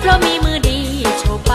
เพราะมีมือดีโชว์ไป